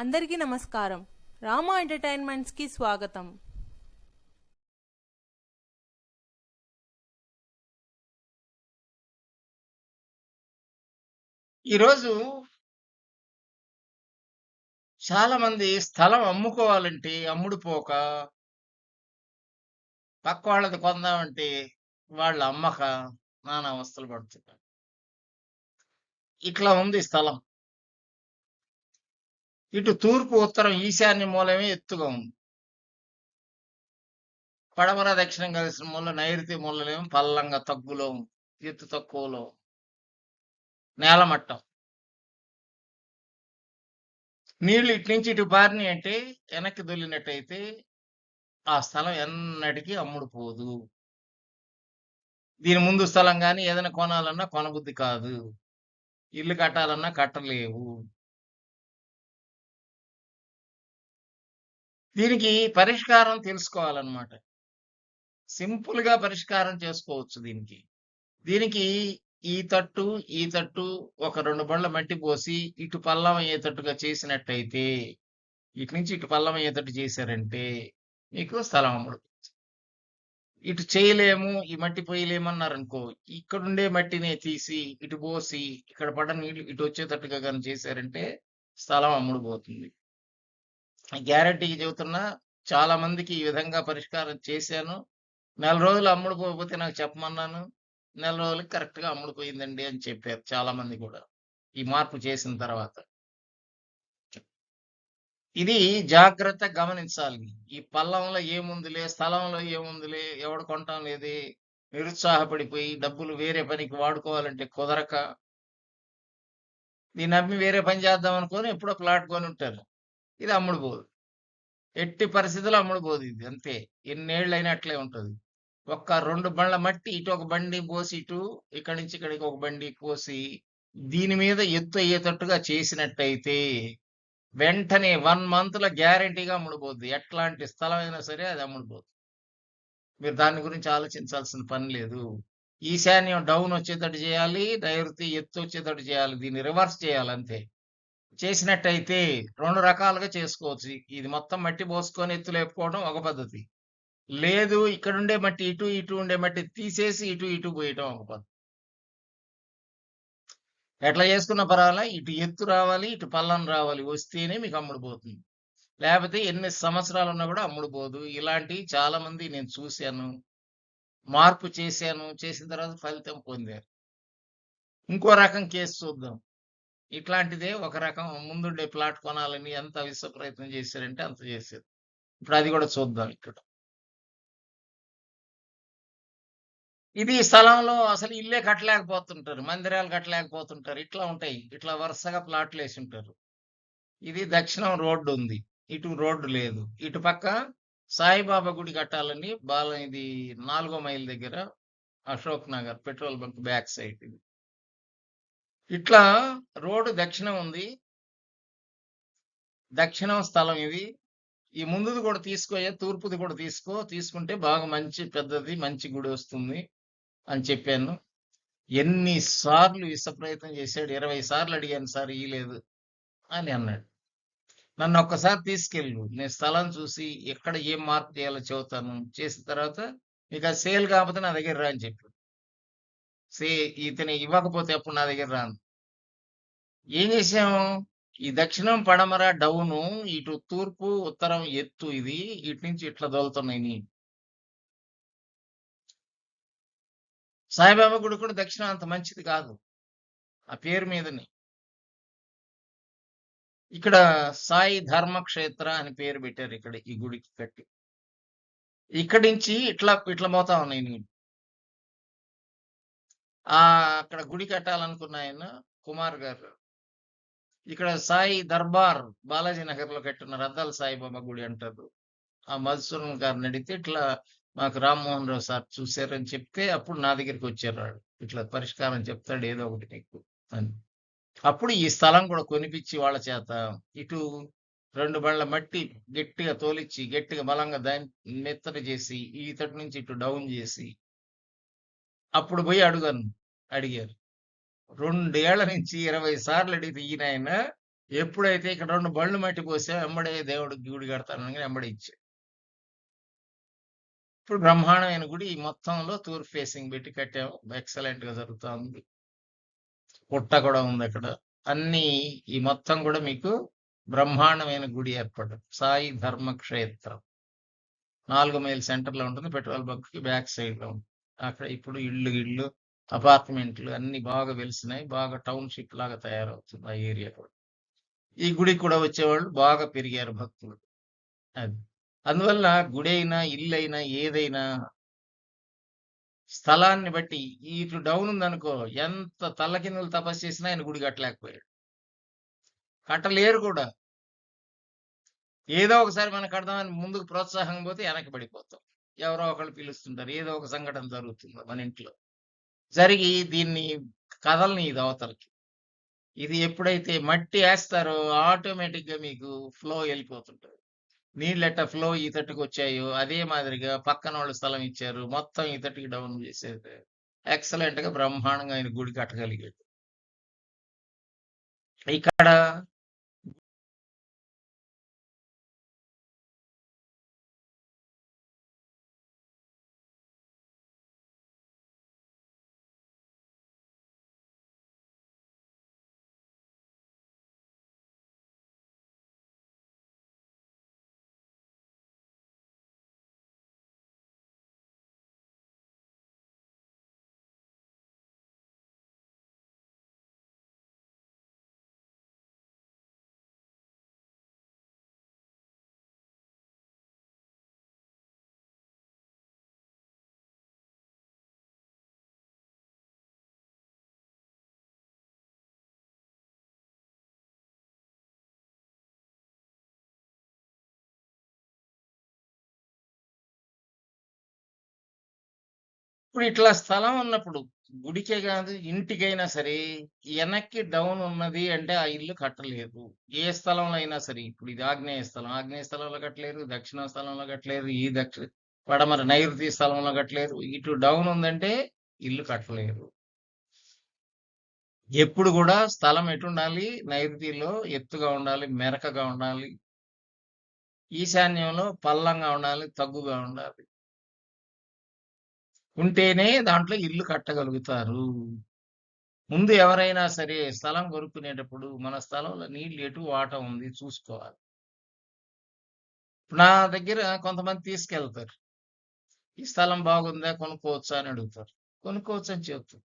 అందరికీ నమస్కారం. రామా ఎంటర్టైన్మెంట్స్కి స్వాగతం. ఈరోజు చాలా మంది స్థలం అమ్ముకోవాలంటే అమ్ముడుపోక పక్క వాళ్ళది కొందామంటే వాళ్ళ అమ్మక నానా అవస్థలు పడుతున్నారు ఇట్లా ఉంది స్థలం. ఇటు తూర్పు ఉత్తరం ఈశాన్య మూలమే ఎత్తుగా ఉంది. పడమర దక్షిణం కలిసిన మూల నైరుతి మూలలేమో పల్లంగా తగ్గులో ఉంది. ఎత్తు తక్కువలో నేలమట్టం నీళ్ళు ఇటు నుంచి ఇటు బారిని అంటే వెనక్కి దొల్లినట్టయితే ఆ స్థలం ఎన్నటికీ అమ్ముడుపోదు. దీని ముందు స్థలం కానీ ఏదైనా కొనాలన్నా కొనబుద్ధి కాదు. ఇల్లు కట్టాలన్నా కట్టలేవు. దీనికి పరిష్కారం తెలుసుకోవాలన్నమాట. సింపుల్గా పరిష్కారం చేసుకోవచ్చు దీనికి. దీనికి ఈ తట్టు ఈ తట్టు ఒక రెండు బండ్ల మట్టి పోసి ఇటు పల్లం అయ్యేటట్టుగా చేసినట్టయితే ఇటు నుంచి ఇటు పల్లం అయ్యేటట్టు చేశారంటే మీకు స్థలం అమ్ముడు ఇటు చేయలేము ఈ మట్టి పోయలేమన్నారు అనుకో ఇక్కడుండే మట్టిని తీసి ఇటు పోసి ఇక్కడ పడ్డ నీళ్ళు ఇటు వచ్చేటట్టుగా కానీ చేశారంటే స్థలం అమ్ముడు పోతుంది గ్యారంటీకి చెబుతున్నా చాలా మందికి ఈ విధంగా పరిష్కారం చేశాను. నెల రోజులు అమ్ముడుకోకపోతే నాకు చెప్పమన్నాను. నెల రోజులకి కరెక్ట్గా అమ్ముడుపోయిందండి అని చెప్పారు చాలా మంది కూడా ఈ మార్పు చేసిన తర్వాత. ఇది జాగ్రత్త గమనించాలి. ఈ పల్లంలో ఏముందిలే స్థలంలో ఏముందిలే ఎవడు కొంటాం లేదు నిరుత్సాహపడిపోయి డబ్బులు వేరే పనికి వాడుకోవాలంటే కుదరక. దీన్ని నమ్మి వేరే పని చేద్దాం అనుకొని ఎప్పుడో ప్లాట్ కొని ఉంటారు. ఇది అమ్ముడు పోదు. ఎట్టి పరిస్థితుల్లో అమ్ముడు పోదు ఇది. అంతే. ఎన్నేళ్ళు అయినట్లే ఉంటుంది. ఒక్క రెండు బండ్ల మట్టి ఇటు ఒక బండి పోసి ఇటు ఇక్కడి నుంచి ఇక్కడికి ఒక బండి పోసి దీని మీద ఎత్తు అయ్యేటట్టుగా చేసినట్టయితే వెంటనే వన్ మంత్లో గ్యారంటీగా అమ్ముడుపోద్ది ఎట్లాంటి స్థలం అయినా సరే అది అమ్ముడుపోద్ది మీరు దాని గురించి ఆలోచించాల్సిన పని లేదు. ఈశాన్యం డౌన్ వచ్చేటట్టు చేయాలి నైరుతి ఎత్తు వచ్చేటట్టు చేయాలి దీన్ని రివర్స్ చేయాలి అంతే. చేసినట్టయితే రెండు రకాలుగా చేసుకోవచ్చు. ఇది మొత్తం మట్టి పోసుకొని ఎత్తు లేపుకోవడం ఒక పద్ధతి. లేదు ఇక్కడ ఉండే మట్టి ఇటు ఇటు ఉండే మట్టి తీసేసి ఇటు ఇటు పోయటం ఒక పద్ధతి. ఎట్లా చేసుకున్న పర్వాలా ఇటు ఎత్తు రావాలి ఇటు పల్లం రావాలి వస్తేనే మీకు అమ్ముడు పోతుంది. లేకపోతే ఎన్ని సంవత్సరాలు ఉన్నా కూడా అమ్ముడు పోదు. ఇలాంటివి చాలా మంది నేను చూశాను. మార్పు చేశాను. చేసిన తర్వాత ఫలితం పొందారు. ఇంకో రకం కేసు చూద్దాం. ఇట్లాంటిదే ఒక రకం ముందుండే ప్లాట్ కొనాలని ఎంత విశ్వ ప్రయత్నం చేశారంటే అంత చేశారు. ఇప్పుడు అది కూడా చూద్దాం ఇక్కడ. ఇది స్థలంలో అసలు ఇల్లే కట్టలేకపోతుంటారు మందిరాలు కట్టలేకపోతుంటారు ఇట్లా ఉంటాయి ఇట్లా వరుసగా ప్లాట్లు వేసి ఉంటారు. ఇది దక్షిణం రోడ్డు ఉంది ఇటు రోడ్డు లేదు. ఇటు పక్క సాయిబాబా గుడి కట్టాలని బాల ఇది నాలుగో మైల్ దగ్గర Ashok Nagar petrol bunk back side ఇది. ఇట్లా రోడ్డు దక్షిణం ఉంది. దక్షిణం స్థలం ఇది. ఈ ముందుది కూడా తీసుకోయే తూర్పుది కూడా తీసుకో. తీసుకుంటే బాగా మంచి పెద్దది మంచి గుడి వస్తుంది అని చెప్పాను. ఎన్నిసార్లు ఇస ప్రయత్నం చేశాడు? ఇరవై సార్లు అడిగాను సార్ ఇయ్యలేదు అని అన్నాడు. నన్ను ఒక్కసారి తీసుకెళ్ళు. నేను స్థలం చూసి ఎక్కడ ఏం మార్పు చేయాలో చెబుతాను. చేసిన తర్వాత మీకు ఆ సేల్ కాకపోతే నా దగ్గర రా అని చెప్పాడు. సే ఇతని ఇవ్వకపోతే అప్పుడు నా దగ్గర రాను? ఏం చేసాము ఈ దక్షిణం పడమర డౌను ఇటు తూర్పు ఉత్తరం ఎత్తు ఇది ఇటు నుంచి ఇట్లా దొలుతున్నాయి నీ సాయిబాబా గుడి కూడా దక్షిణం అంత మంచిది కాదు. ఆ పేరు మీదని. ఇక్కడ సాయి ధర్మక్షేత్ర అని పేరు పెట్టారు ఇక్కడ ఈ గుడికి కట్టి. ఇక్కడి నుంచి ఇట్లా ఇట్లా పోతా ఉన్నాయి నీటి ఆ అక్కడ గుడి కట్టాలనుకున్న ఆయన కుమార్ గారు. ఇక్కడ సాయి దర్బార్ బాలాజీ నగర్లో కట్టున్నారు అద్దాల సాయిబాబా గుడి అంటారు. ఆ మధుసూరం గారిని అడిగితే ఇట్లా మాకు రామ్మోహన్ రావు సార్ చూశారని చెప్తే అప్పుడు నా దగ్గరికి వచ్చారు వాడు ఇట్లా పరిష్కారం చెప్తాడు ఏదో ఒకటి నీకు అని. అప్పుడు ఈ స్థలం కూడా కొనిపించి వాళ్ళ చేత ఇటు రెండు బండ్ల మట్టి గట్టిగా తోలిచ్చి గట్టిగా బలంగా దాన్ని మెత్తన చేసి ఈ తటి నుంచి ఇటు డౌన్ చేసి అప్పుడు పోయి అడుగాను. అడిగారు. రెండేళ్ళ నుంచి ఇరవై సార్లు అడిగితే ఈయన ఆయన ఎప్పుడైతే ఇక్కడ రెండు బళ్ళు మట్టి పోసా వెంబడే దేవుడు గుడి కడతానని వెంబడి ఇచ్చా ఇప్పుడు బ్రహ్మాండమైన గుడి ఈ మొత్తంలో తూర్ ఫేసింగ్ పెట్టి కట్టాము. ఎక్సలెంట్గా జరుగుతూ ఉంది పుట్ట కూడా ఉంది అక్కడ. అన్ని ఈ మొత్తం కూడా మీకు బ్రహ్మాండమైన గుడి ఏర్పడు సాయి ధర్మక్షేత్రం. నాలుగు మైల్ సెంటర్లో ఉంటుంది. పెట్రోల్ బంక్కి బ్యాక్ సైడ్లో ఉంటుంది. అక్కడ ఇప్పుడు ఇళ్ళు ఇళ్ళు అపార్ట్మెంట్లు అన్ని బాగా వెలిసినాయి బాగా టౌన్షిప్ లాగా తయారవుతుంది ఆ ఏరియా కూడా. ఈ గుడికి కూడా వచ్చేవాళ్ళు బాగా పెరిగారు భక్తులు. అది. అందువల్ల గుడి అయినా ఇల్లు అయినా ఏదైనా స్థలాన్ని బట్టి ఇట్లు డౌన్ ఉందనుకో ఎంత తల్లకిందులు తపస్సు చేసినా ఆయన గుడి కట్టలేకపోయాడు. కట్టలేరు కూడా. ఏదో ఒకసారి మనం కడదామని ముందుకు ప్రోత్సాహం పోతే వెనక్కి పడిపోతాం. ఎవరో ఒకళ్ళు పిలుస్తుంటారు ఏదో ఒక సంఘటన జరుగుతుంది మన ఇంట్లో. జరిగి దీన్ని కదలని ఇది అవతలకి. ఇది ఎప్పుడైతే మట్టి వేస్తారో ఆటోమేటిక్గా మీకు ఫ్లో వెళ్ళిపోతుంటది. నీళ్ళు ఎట్ట ఫ్లో ఈ వచ్చాయో అదే మాదిరిగా పక్కన వాళ్ళు స్థలం ఇచ్చారు మొత్తం ఈతట్టుకి డౌన్ చేసేది. ఎక్సలెంట్గా బ్రహ్మాండంగా ఆయన గుడి కట్టగలిగాడు. ఇక్కడ ఇప్పుడు ఇట్లా స్థలం ఉన్నప్పుడు గుడికే కాదు ఇంటికైనా సరే వెనక్కి డౌన్ ఉన్నది అంటే ఆ ఇల్లు కట్టలేదు. ఏ స్థలంలో అయినా సరే ఇప్పుడు ఇది ఆగ్నేయ స్థలం. ఆగ్నేయ స్థలంలో కట్టలేరు దక్షిణ స్థలంలో కట్టలేరు ఈ దక్షిణ పడమర నైరుతి స్థలంలో కట్టలేరు ఇటు డౌన్ ఉందంటే ఇల్లు కట్టలేరు ఎప్పుడు కూడా స్థలం ఎటు ఉండాలి? నైరుతిలో ఎత్తుగా ఉండాలి మెరకగా ఉండాలి ఈశాన్యంలో పల్లంగా ఉండాలి తగ్గుగా ఉండాలి. ఉంటేనే దాంట్లో ఇల్లు కట్టగలుగుతారు. ముందు ఎవరైనా సరే స్థలం కొనుక్కునేటప్పుడు మన స్థలంలో నీళ్ళు ఎటు వాట ఉంది చూసుకోవాలి. నా దగ్గర కొంతమంది తీసుకెళ్తారు. ఈ స్థలం బాగుందా కొనుక్కోవచ్చా అని అడుగుతారు. కొనుక్కోవచ్చు అని చెప్తారు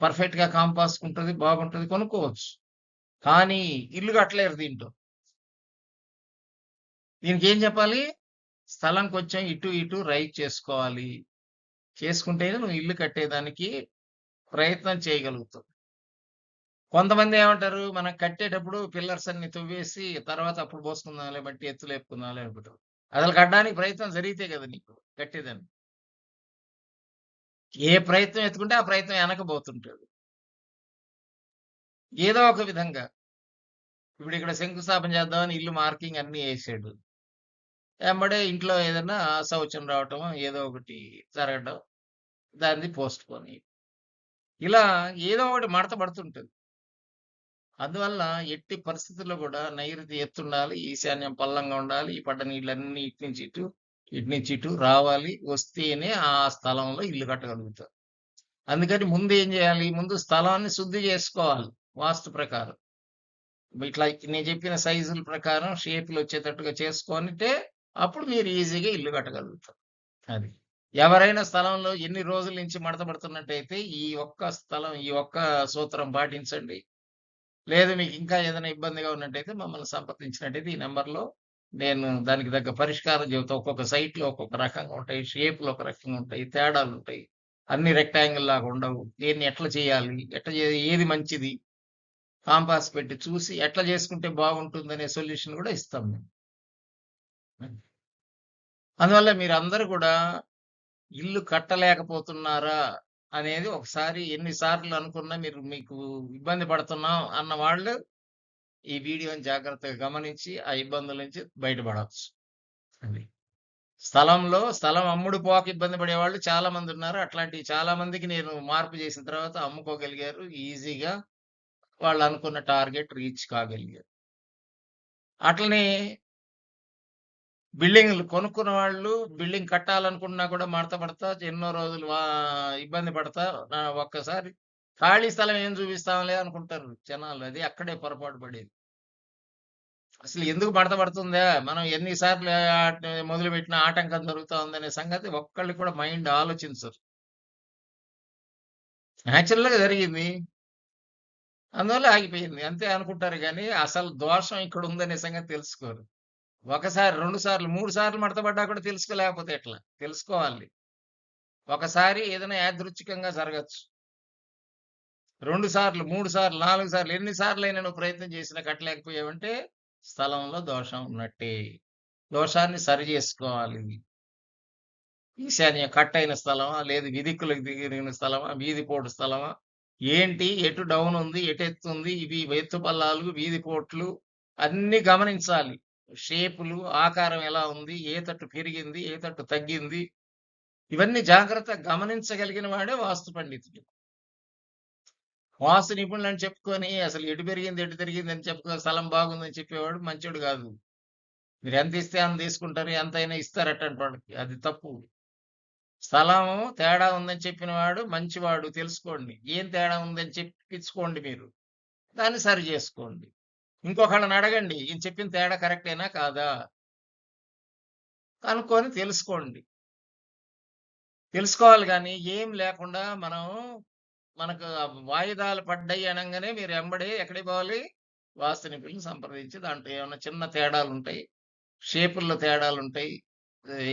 పర్ఫెక్ట్గా కాంపాస్ ఉంటుంది బాగుంటుంది కొనుక్కోవచ్చు. కానీ ఇల్లు కట్టలేరు దీంట్లో. దీనికి ఏం చెప్పాలి? స్థలం కొంచెం ఇటు ఇటు రైట్ చేసుకోవాలి. చేసుకుంటేనే నువ్వు ఇల్లు కట్టేదానికి ప్రయత్నం చేయగలుగుతావు. కొంతమంది ఏమంటారు మనం కట్టేటప్పుడు పిల్లర్స్ అన్ని తువ్వేసి తర్వాత అప్పుడు పోసుకుందాంలే బట్టి ఎత్తు లేపుకుందాంలే అనుకుంటారు అసలు కట్టడానికి ప్రయత్నం జరిగితే కదా నీకు కట్టేదాన్ని? ఏ ప్రయత్నం ఎత్తుకుంటే ఆ ప్రయత్నం వెనకబోతుంటాడు. ఏదో ఒక విధంగా. ఇప్పుడు ఇక్కడ శంకుస్థాపన చేద్దామని ఇల్లు మార్కింగ్ అన్ని వేసాడు. వెంబడే ఇంట్లో ఏదైనా శౌచం రావటం ఏదో ఒకటి జరగడం దాన్ని పోస్ట్ పోని ఇలా ఏదో ఒకటి మడత పడుతుంటుంది. అందువల్ల ఎట్టి పరిస్థితుల్లో కూడా నైరుతి ఎత్తుండాలి ఈశాన్యం పల్లంగా ఉండాలి ఈ పడ్డ నీళ్ళన్నీ ఇటు నుంచి ఇటు ఇటు నుంచి ఇటు రావాలి వస్తేనే ఆ స్థలంలో ఇల్లు కట్టగలుగుతారు. అందుకని ముందు ఏం చేయాలి? ముందు స్థలాన్ని శుద్ధి చేసుకోవాలి వాస్తు ప్రకారం. ఇట్లా నేను చెప్పిన సైజుల ప్రకారం షేపులు వచ్చేటట్టుగా చేసుకొనితే అప్పుడు మీరు ఈజీగా ఇల్లు కట్టగలుగుతారు. అది. ఎవరైనా స్థలంలో ఎన్ని రోజుల నుంచి మడత పడుతున్నట్టయితే ఈ ఒక్క స్థలం ఈ ఒక్క సూత్రం పాటించండి. లేదు మీకు ఇంకా ఏదైనా ఇబ్బందిగా ఉన్నట్టయితే మమ్మల్ని సంప్రదించినట్టయితే ఈ నెంబర్లో నేను దానికి తగ్గ పరిష్కారం చెబుతా. ఒక్కొక్క సైట్లో ఒక్కొక్క రకంగా ఉంటాయి షేప్లో ఒక రకంగా ఉంటాయి తేడాలు ఉంటాయి. అన్ని రెక్టాంగిల్ లాగా ఉండవు. దేన్ని ఎట్లా చేయాలి ఎట్లా చే ఏది మంచిది? కాంపాస్ పెట్టి చూసి ఎట్లా చేసుకుంటే బాగుంటుందనే సొల్యూషన్ కూడా ఇస్తాం మేము. అందువల్ల మీరు అందరూ కూడా ఇల్లు కట్టలేకపోతున్నారా అనేది ఒకసారి ఎన్నిసార్లు అనుకున్నా మీరు మీకు ఇబ్బంది పడుతున్నాం అన్న వాళ్ళు ఈ వీడియోని జాగ్రత్తగా గమనించి ఆ ఇబ్బందుల నుంచి బయటపడవచ్చు. అది స్థలంలో స్థలం అమ్ముడు పోక ఇబ్బంది పడేవాళ్ళు చాలా మంది ఉన్నారు. అట్లాంటి చాలా మందికి నేను మార్పు చేసిన తర్వాత అమ్ముకోగలిగారు. ఈజీగా వాళ్ళు అనుకున్న టార్గెట్ రీచ్ కాగలిగారు. అట్లనే బిల్డింగ్లు కొనుక్కున్న వాళ్ళు బిల్డింగ్ కట్టాలనుకున్నా కూడా మడత పడతా ఎన్నో రోజులు వా- ఇబ్బంది పడతా ఒక్కసారి ఖాళీ స్థలం ఏం చూపిస్తాంలే అనుకుంటారు జనాలు. అది అక్కడే పొరపాటు పడేది. అసలు ఎందుకు మడత పడుతుందా? మనం ఎన్నిసార్లు మొదలు పెట్టిన ఆటంకం జరుగుతా ఉందనే సంగతి ఒక్కళ్ళు కూడా మైండ్ ఆలోచించరు. న్యాచురల్గా జరిగింది. అందువల్ల ఆగిపోయింది. అంతే అనుకుంటారు కానీ అసలు దోషం ఇక్కడ ఉందనే సంగతి తెలుసుకోరు. ఒకసారి రెండు సార్లు మూడు సార్లు మడతపడ్డా కూడా తెలుసుకోలేకపోతే ఎట్లా? తెలుసుకోవాలి. ఒకసారి ఏదైనా యాదృచ్ఛికంగా జరగచ్చు. రెండు సార్లు మూడు సార్లు నాలుగు సార్లు ఎన్ని సార్లు అయినా నువ్వు ప్రయత్నం చేసినా కట్టలేకపోయావంటే స్థలంలో దోషం ఉన్నట్టే. దోషాన్ని సరి చేసుకోవాలి. ఈశాన్య కట్ అయిన స్థలమా లేదు విదిక్కులకు దిగిన స్థలమా వీధి పోటు స్థలమా? ఏంటి? ఎటు డౌన్ ఉంది ఎటు ఎత్తుంది ఇవి ఎత్తు పల్లాలు వీధి పోట్లు అన్ని గమనించాలి. షేపులు ఆకారం ఎలా ఉంది ఏ తట్టు పెరిగింది ఏ తట్టు తగ్గింది ఇవన్నీ జాగ్రత్త గమనించగలిగిన వాడే వాస్తు పండితుడు. వాస్తు నిపుణులు అని చెప్పుకొని అసలు ఎటు పెరిగింది ఎటు తిరిగింది అని చెప్పుకో స్థలం బాగుందని చెప్పేవాడు మంచోడు కాదు. మీరు ఎంత ఇస్తే అంత తీసుకుంటారు ఎంత అయినా ఇస్తారు వాడికి. అది తప్పు. స్థలము తేడా ఉందని చెప్పిన వాడు మంచివాడు తెలుసుకోండి. ఏం తేడా ఉందని చెప్పించుకోండి మీరు. దాన్ని సరి చేసుకోండి. ఇంకొకళ్ళని అడగండి ఈయన చెప్పిన తేడా కరెక్టేనా కాదా? కనుక్కొని తెలుసుకోండి. తెలుసుకోవాలి కానీ ఏం లేకుండా మనం మనకు వాయిదాలు పడ్డాయి అనగానే మీరు ఎంబడి ఎక్కడికి పోవాలి? వాస్తు నిపుణులను సంప్రదించి దాంట్లో ఏమైనా చిన్న తేడాలు ఉంటాయి షేపుల్లో తేడాలు ఉంటాయి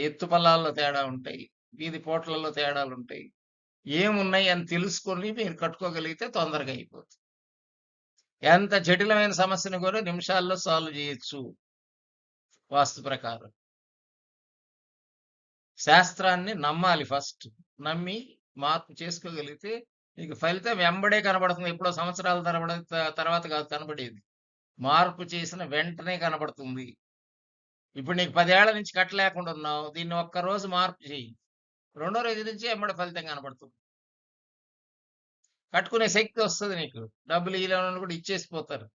ఎత్తు పొలాల్లో తేడా ఉంటాయి వీధి పోట్లలో తేడాలు ఉంటాయి ఏమున్నాయి అని తెలుసుకొని మీరు కట్టుకోగలిగితే తొందరగా అయిపోతుంది. ఎంత జటిలమైన సమస్యను కూడా నిమిషాల్లో సాల్వ్ చేయొచ్చు. వాస్తు ప్రకారం. శాస్త్రాన్ని నమ్మాలి ఫస్ట్ నమ్మి మార్పు చేసుకోగలిగితే నీకు ఫలితం వెంబడే కనబడుతుంది. ఎప్పుడో సంవత్సరాల తరబడ తర్వాత కాదు కనబడేది. మార్పు చేసిన వెంటనే కనబడుతుంది. ఇప్పుడు నీకు పదేళ్ళ నుంచి కట్టలేకుండా ఉన్నావు. దీన్ని ఒక్క రోజు మార్పు చేయి. రెండో రోజు నుంచి ఎమ్మడి ఫలితం కనబడుతుంది. కట్టుకునే శక్తి వస్తుంది నీకు. డబ్బులు ఇవ్వాలని కూడా ఇచ్చేసిపోతారు.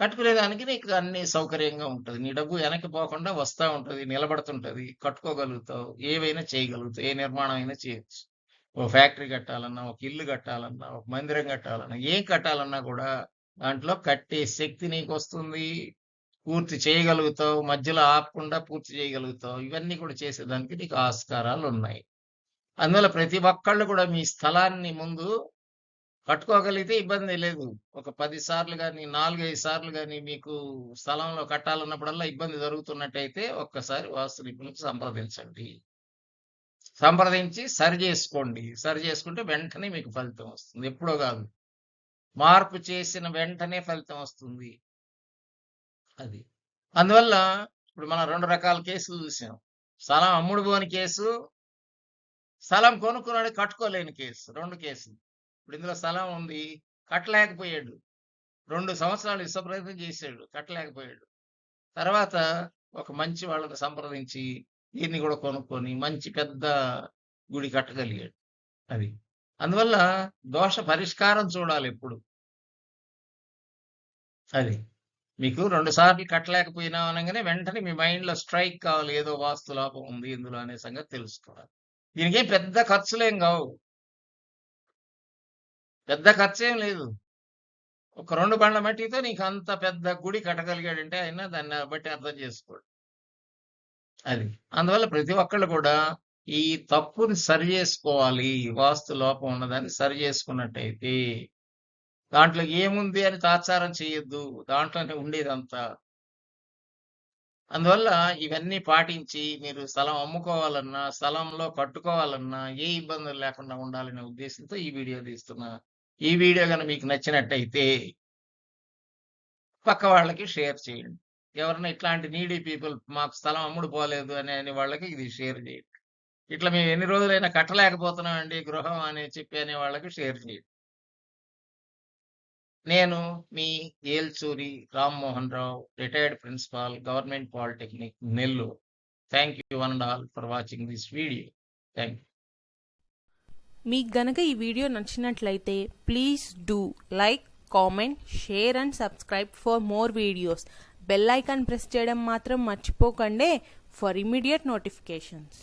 కట్టుకునేదానికి నీకు అన్ని సౌకర్యంగా ఉంటుంది. నీ డబ్బు వెనక్కి పోకుండా వస్తూ ఉంటుంది నిలబడుతుంటది కట్టుకోగలుగుతావు ఏవైనా చేయగలుగుతావు ఏ నిర్మాణం అయినా చేయొచ్చు. ఓ ఫ్యాక్టరీ కట్టాలన్నా ఒక ఇల్లు కట్టాలన్నా ఒక మందిరం కట్టాలన్నా ఏం కట్టాలన్నా కూడా దాంట్లో కట్టే శక్తి నీకు వస్తుంది. పూర్తి చేయగలుగుతావు మధ్యలో ఆపకుండా పూర్తి చేయగలుగుతావు. ఇవన్నీ కూడా చేసేదానికి నీకు ఆస్కారాలు ఉన్నాయి అందువల్ల ప్రతి ఒక్కళ్ళు కూడా మీ స్థలాన్ని ముందు కట్టుకోగలిగితే ఇబ్బంది లేదు. ఒక పది సార్లు కానీ నాలుగైదు సార్లు కానీ మీకు స్థలంలో కట్టాలన్నప్పుడల్లా ఇబ్బంది జరుగుతున్నట్టయితే ఒక్కసారి వాస్తు నిపుణులకు సంప్రదించండి. సంప్రదించి సరి చేసుకోండి. సరి చేసుకుంటే వెంటనే మీకు ఫలితం వస్తుంది. ఎప్పుడో కాదు. మార్పు చేసిన వెంటనే ఫలితం వస్తుంది. అది. అందువల్ల ఇప్పుడు మనం రెండు రకాల కేసులు చూసాం. స్థలం అమ్ముడు పోని కేసు స్థలం కొనుక్కున్నాడు కట్టుకోలేని కేసు రెండు కేసులు. ఇప్పుడు ఇందులో స్థలం ఉంది కట్టలేకపోయాడు. రెండు సంవత్సరాలు ఇష్ట ప్రయత్నం చేశాడు కట్టలేకపోయాడు. తర్వాత ఒక మంచి వాళ్ళని సంప్రదించి దీన్ని కూడా కొనుక్కొని మంచి పెద్ద గుడి కట్టగలిగాడు అది. అందువల్ల దోష పరిష్కారం చూడాలి ఎప్పుడు. అది. మీకు రెండు సార్లు కట్టలేకపోయినా అనగానే వెంటనే మీ మైండ్లో స్ట్రైక్ కావాలి ఏదో వాస్తు లోపం ఉంది ఇందులో అనే సంగతి తెలుసుకోవాలి. దీనికి పెద్ద ఖర్చులేం కావు. పెద్ద ఖర్చేం లేదు. ఒక రెండు బండ్ల మట్టితో నీకు అంత పెద్ద గుడి కట్టగలిగాడంటే ఆయన దాన్ని బట్టి అర్థం చేసుకోడు. అది. అందువల్ల ప్రతి ఒక్కళ్ళు కూడా ఈ తప్పుని సరి చేసుకోవాలి. వాస్తు లోపం ఉన్నదాన్ని సరి చేసుకున్నట్టయితే దాంట్లో ఏముంది అని తాచారం చేయొద్దు. దాంట్లోనే ఉండేదంతా అందువల్ల ఇవన్నీ పాటించి మీరు స్థలం అమ్ముకోవాలన్నా స్థలంలో కట్టుకోవాలన్నా ఏ ఇబ్బందులు లేకుండా ఉండాలనే ఉద్దేశంతో ఈ వీడియో తీస్తున్నా. ఈ వీడియో కనుక మీకు నచ్చినట్టయితే పక్క వాళ్ళకి షేర్ చేయండి. ఎవరైనా ఇట్లాంటి నీడీ పీపుల్ మాకు స్థలం అమ్ముడు పోలేదు అనే అనే వాళ్ళకి ఇది షేర్ చేయండి. ఇట్లా మేము ఎన్ని రోజులైనా కట్టలేకపోతున్నాం అండి గృహం అని చెప్పి అనే వాళ్ళకి షేర్ చేయండి. నేను మీ Yelchuri Rammohan Rao retired principal government polytechnic Nellore. Thank you one and all for watching this video thank you మీకు గనక ఈ వీడియో నచ్చినట్లయితే please do like comment share and subscribe for more videos bell icon press చేయడం మాత్రం మర్చిపోకండి for immediate notifications